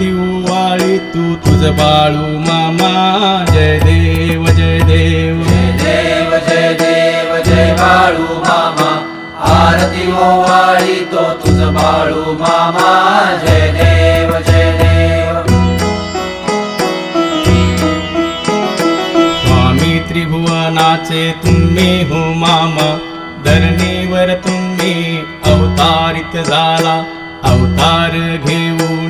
तू तुझ बाळू मामा. जय देव जय देव. जय देव जय देव जय बाळू मामा. आरती ओवाळी तो तुझ बाळू मामा. जय देव जय देव. स्वामी त्रिभुवनाचे तुम्ही हो मामा. धरणीवर तुम्ही अवतारित झाला. अवतार घेऊन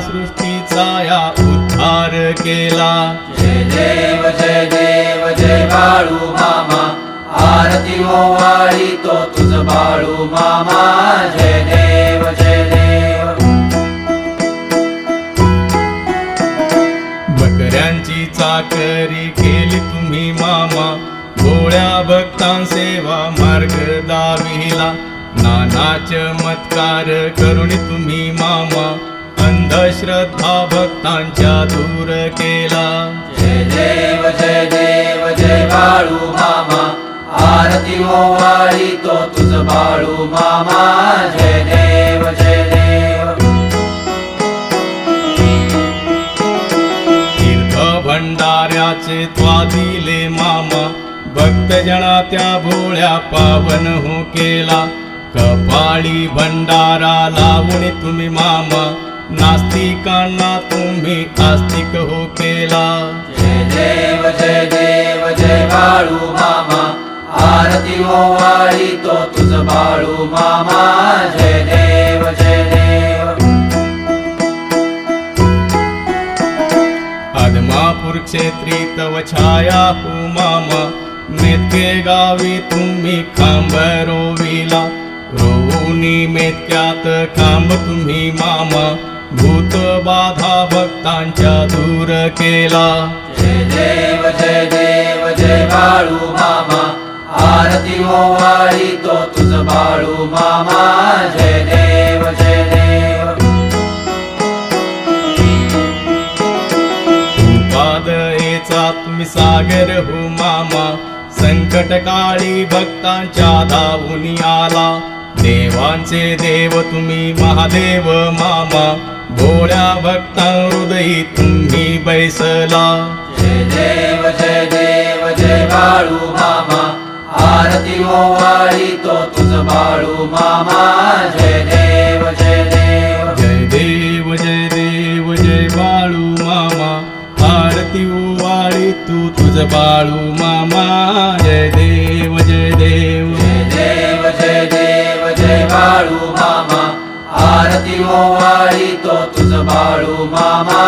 सृष्टीचा या उद्धार केला. जय देव जय देव जय बाळू मामा. आरती ओवाळी तो तुझ बाळू मामा. जय देव जय देव. बकऱ्यांची चाकरी केली तुम्ही मामा. गोळ्या भक्तां सेवा मार्ग दाविला. नाना चमत्कार करून तुम्ही मामा. अंधश्रद्धा भक्तांच्या दूर केला. जय देव जय देव जय बाळू मामा. आरती ओवाळी तो तुझ बाळू मामा. जय देव जय देव. तीर्थ भंडाऱ्याचे त्वादिले मामा. भक्तजना त्या भोळ्या पावन हो केला. कपाळी भंडारा लावून तुम्ही मामा. नास्तिकांना तुम्ही आस्तिक हो केला. जय देव जय देव जय बाळू मामा. आरती ओवाळी तो तुझ बाळू मामा. जय देव जय देव. आदमापूर क्षेत्री तव छाया हो मामा. मेतके गावी तुम्ही खांब रोविला रोवूनी मेतक्यात खांब तुम्ही मामा. भूत बाधा भक्तांच्या दूर केला. जय देव जय देव जय बाळू मामा. आरती ओवाळी तो तुझ बाळू मामा. जय देव जय देव. सागर हो मामा. संकट काळी भक्तांच्या धावून आला. देवांचे देव तुम्ही महादेव मामा. भोळ्या भक्ता हृदयी तुम्ही बैसला. जय देव जय देव जय बाळू मामा. आरती ओवाळी तो तुझ बाळू मामा. जय देव जय देव. जय देव जय देव जय बाळू मामा. आरती ओवाळी तू तुझ बाळू मामा. जय देव. मामा आरती तो तुझ बाळू मामा